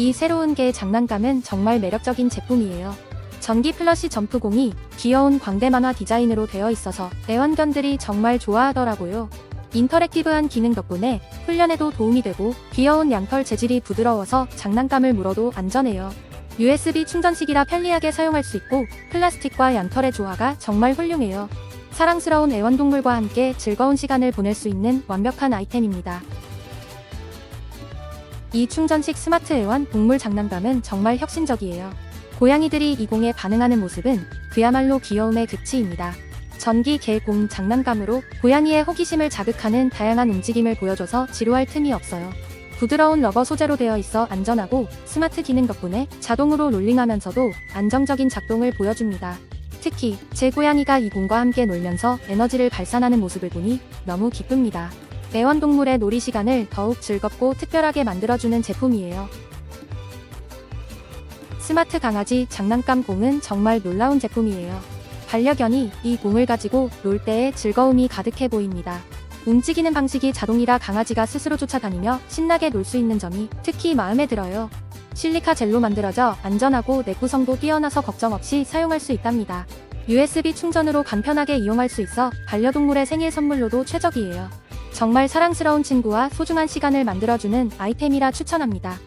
이 새로운 개의 장난감은 정말 매력적인 제품이에요. 전기 플러시 점프공이 귀여운 광대 만화 디자인으로 되어 있어서 애완견들이 정말 좋아하더라고요. 인터랙티브한 기능 덕분에 훈련에도 도움이 되고 귀여운 양털 재질이 부드러워서 장난감을 물어도 안전해요. USB 충전식이라 편리하게 사용할 수 있고 플라스틱과 양털의 조화가 정말 훌륭해요. 사랑스러운 애완동물과 함께 즐거운 시간을 보낼 수 있는 완벽한 아이템입니다. 이 충전식 스마트 애완 동물 장난감은 정말 혁신적이에요. 고양이들이 이 공에 반응하는 모습은 그야말로 귀여움의 극치입니다. 전기 개공 장난감으로 고양이의 호기심을 자극하는 다양한 움직임을 보여줘서 지루할 틈이 없어요. 부드러운 러버 소재로 되어 있어 안전하고 스마트 기능 덕분에 자동으로 롤링하면서도 안정적인 작동을 보여줍니다. 특히 제 고양이가 이 공과 함께 놀면서 에너지를 발산하는 모습을 보니 너무 기쁩니다. 애완동물의 놀이 시간을 더욱 즐겁고 특별하게 만들어주는 제품이에요. 스마트 강아지 장난감 공은 정말 놀라운 제품이에요. 반려견이 이 공을 가지고 놀 때에 즐거움이 가득해 보입니다. 움직이는 방식이 자동이라 강아지가 스스로 쫓아다니며 신나게 놀 수 있는 점이 특히 마음에 들어요. 실리카 젤로 만들어져 안전하고 내구성도 뛰어나서 걱정 없이 사용할 수 있답니다. USB 충전으로 간편하게 이용할 수 있어 반려동물의 생일 선물로도 최적이에요. 정말 사랑스러운 친구와 소중한 시간을 만들어주는 아이템이라 추천합니다.